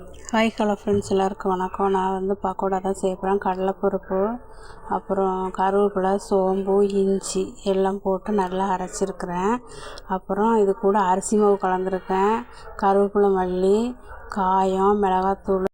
Hi hello friends எல்லாருக்கும் வணக்கம். நான் வந்து பக்கோடா தான் செய்ய கடலைப்பருப்பு அப்புறம் கருவேப்பிலை சோம்பு இஞ்சி எல்லாம் போட்டு நல்லா அரைச்சிருக்கிறேன். அப்புறம் இது கூட அரிசி மாவு கலந்துருக்கேன். கருவேப்பிலை மல்லி காயம் மிளகாத்தூள்.